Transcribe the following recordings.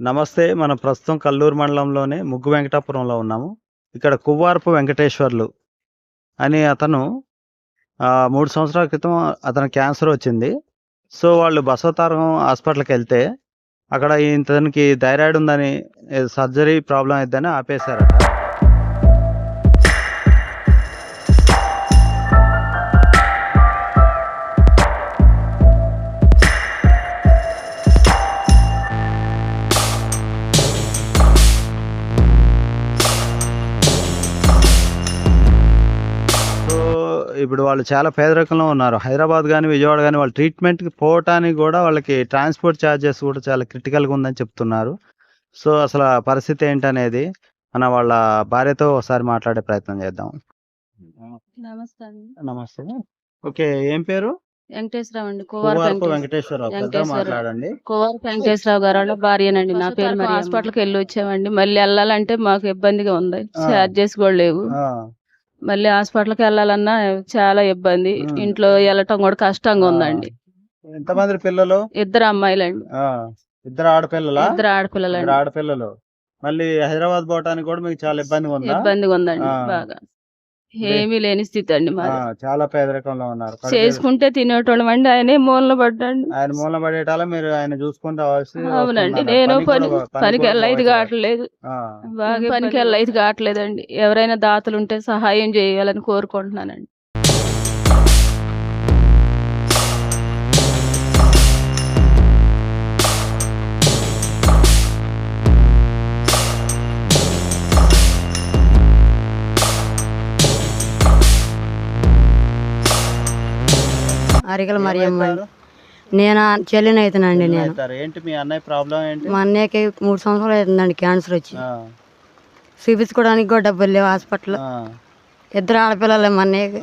నమస్తే మనం ప్రస్తుతం కల్లూరు మండలంలోనే ముగ్గు వెంకటాపురంలో ఉన్నాము. ఇక్కడ కువ్వారపు వెంకటేశ్వర్లు అని అతను మూడు సంవత్సరాల క్రితం అతను క్యాన్సర్ వచ్చింది. సో వాళ్ళు బసవతారం హాస్పిటల్కి వెళ్తే అక్కడ ఇతనికి థైరాయిడ్ ఉందని సర్జరీ ప్రాబ్లం అయిద్దని ఆపేశారట. ఇప్పుడు వాళ్ళు చాలా పేదరికంలో ఉన్నారు. హైదరాబాద్ కానీ విజయవాడ కానీ వాళ్ళు ట్రీట్మెంట్కి పోవటానికి కూడా వాళ్ళకి ట్రాన్స్పోర్ట్ ఛార్జెస్ కూడా చాలా క్రిటికల్గా ఉందని చెప్తున్నారు. సో అసలు ఆ పరిస్థితి ఏంటనేది మన వాళ్ళ భార్యతో ఒకసారి మాట్లాడే ప్రయత్నం చేద్దాం. నమస్తే అండి నమస్తే. ఓకే ఏం పేరు? వెంకటేశ్వరరావు అండి. వెంకటేశ్వరరావు. మాట్లాడండి. కోవారు వెంకటేశ్వరరావు గారు వాళ్ళ భార్యనండి. నా పేరు మరి హాస్పిటల్కి వెళ్ళి వచ్చామండి మళ్ళీ వెళ్ళాలంటే మాకు ఇబ్బందిగా ఉంది. ఛార్జెస్ కూడా లేవు. ఆ, మళ్ళీ హాస్పిటల్కి వెళ్ళాలన్నా చాలా ఇబ్బంది. ఇంట్లో వెళ్ళటం కూడా కష్టంగా ఉందండి. ఎంతమంది పిల్లలు? ఇద్దరు అమ్మాయిలండి. ఇద్దరు ఆడపిల్లలా? ఇద్దరు ఆడపిల్లలండి. ఆడపిల్లలు. మళ్ళీ హైదరాబాద్ పోవటానికి కూడా మీకు చాలా ఇబ్బందిగా ఉందా? ఇబ్బందిగా ఉందండి. బాగా. ఏమీ లేని స్థితి అండి చాలా పేదరికంలో ఉన్నారు. చేసుకుంటే తినేటోళ్ళం అండి ఆయనే మూలన పడ్డాడు. ఆయన మూల పడేటాల మీరు ఆయన చూసుకుంటూ రావాల్సి అవునండి. నేను పనికి పని పనికి వెళ్ళైదు పోవట్లేదు. కావట్లేదు. ఆ, బాగా పనికి వెళ్ళైతే కావట్లేదండి. ఎవరైనా దాతలు ఉంటే సహాయం చేయాలని కోరుకుంటున్నానండి. అరిగల మరియమ్మ? నేను చెల్లిని అవుతానండి నేను? ఏంటి మీ అన్నయ్య ప్రాబ్లం ఏంటి? మా అన్నయ్యకి మూడు సంవత్సరాలు అవుతుందండి క్యాన్సర్ వచ్చి. చూపించుకోవడానికి కూడా డబ్బులు లేవు హాస్పిటల్ ఆ, ఇద్దరు ఆడపిల్లలే మా అన్నయ్యకి.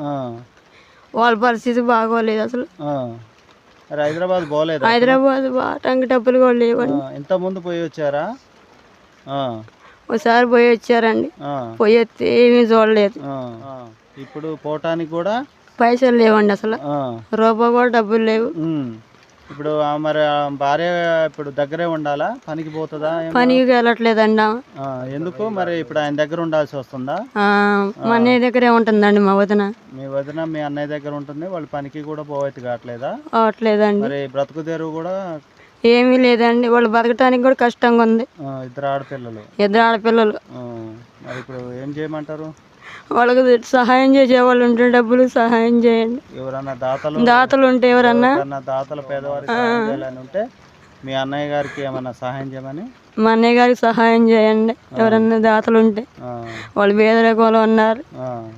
వాళ్ళ పరిస్థితి బాగోలేదు అసలు. హైదరాబాద్ పోలేదా హైదరాబాద్ బాటానికి డబ్బులు కూడా లేవండి. ఇంత ముందు పోయి వచ్చారా? ఒకసారి పోయి వచ్చారండి. పోయి వస్తే ఏమీ చూడలేదు. ఇప్పుడు పోవటానికి కూడా పైసలు లేవండి అసలు. రూపాయి కూడా డబ్బులు లేవు. ఇప్పుడు మరి భార్య ఇప్పుడు దగ్గరే ఉండాలా? పనికి పోతుందా? పనికి వెళ్ళట్లేదండి ఎందుకు? మరి ఇప్పుడు ఆయన దగ్గర ఉండాల్సి వస్తుందా? మా అన్నయ్య దగ్గరే ఉంటుందండి మా వదిన. మీ వదిన మీ అన్నయ్య దగ్గర ఉంటుంది వాళ్ళు పనికి కూడా పోవైతే కావట్లేదా? అవట్లేదండి మరి బ్రతుకు తెరువు కూడా ఏమీ లేదండి. వాళ్ళు బతకటానికి కూడా కష్టంగా ఉంది. ఇద్దరు ఆడపిల్లలు. ఇద్దరు ఆడపిల్లలు. మరి ఇప్పుడు ఏం చేయమంటారు? వాళ్ళకి సహాయం చేసే వాళ్ళు ఉంటే డబ్బులు సహాయం చేయండి. ఎవరన్నా దాతలు దాతలు ఉంటే ఎవరన్నా? దాతల పేదవారికి ఉంటే మీ అన్నయ్య గారికి ఏమన్నా సహాయం చేయమని? మా అన్నయ్య గారికి సహాయం చేయండి. ఎవరన్నా దాతలు ఉంటే. వాళ్ళు పేదరికంలో ఉన్నారు. ఆ,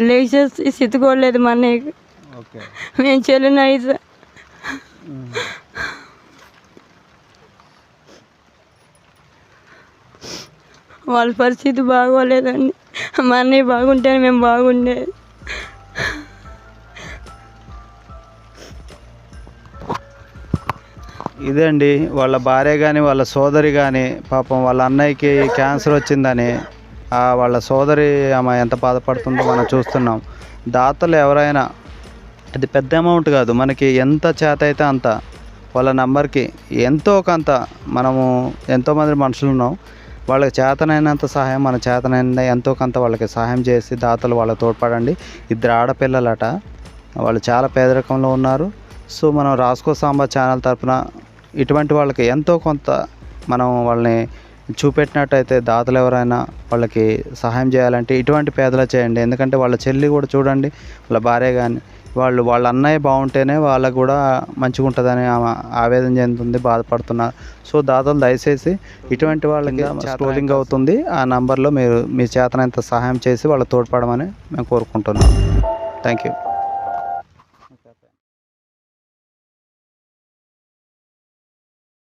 లేచే స్థితి కూడా లేదు మా అన్నయ్యకి. మేము చెల్లిన అయితే వాళ్ళ పరిస్థితి బాగోలేదండి. మా అన్నయ్య బాగుంటే మేము బాగుండే ఇదే అండి వాళ్ళ భార్య కానీ వాళ్ళ సోదరి కానీ పాపం వాళ్ళ అన్నయ్యకి క్యాన్సర్ వచ్చిందని ఆ వాళ్ళ సోదరి ఆమె ఎంత బాధపడుతుందో మనం చూస్తున్నాం. దాతలు ఎవరైనా అది పెద్ద అమౌంట్ కాదు మనకి ఎంత చేత అయితే అంత వాళ్ళ నంబర్కి ఎంతో కొంత మనము ఎంతోమంది మనుషులు ఉన్నాం. వాళ్ళకి చేతనైనంత సహాయం మన చేతనైన ఎంతో కొంత వాళ్ళకి సహాయం చేసి దాతలు వాళ్ళకి తోడ్పడండి. ఇద్దరు ఆడపిల్లలట వాళ్ళు చాలా పేదరికంలో ఉన్నారు. సో మనం రాసుకో సాంబా ఛానల్ తరఫున ఇటువంటి వాళ్ళకి ఎంతో కొంత మనం వాళ్ళని చూపెట్టినట్టయితే దాతలు ఎవరైనా వాళ్ళకి సహాయం చేయాలంటే ఇటువంటి పేదలు చేయండి. ఎందుకంటే వాళ్ళ చెల్లి కూడా చూడండి వాళ్ళ భార్య కానీ వాళ్ళు వాళ్ళ అన్నయ్య బాగుంటేనే వాళ్ళకు కూడా మంచిగా ఉంటుందని ఆవేదన చెందుతుంది బాధపడుతున్నారు సో దాతలు దయచేసి ఇటువంటి వాళ్ళకి స్క్రోలింగ్ అవుతుంది. ఆ నంబర్లో మీరు మీ చేతనంత సహాయం చేసి వాళ్ళకి తోడ్పడమని మేము కోరుకుంటున్నాం. Thank you.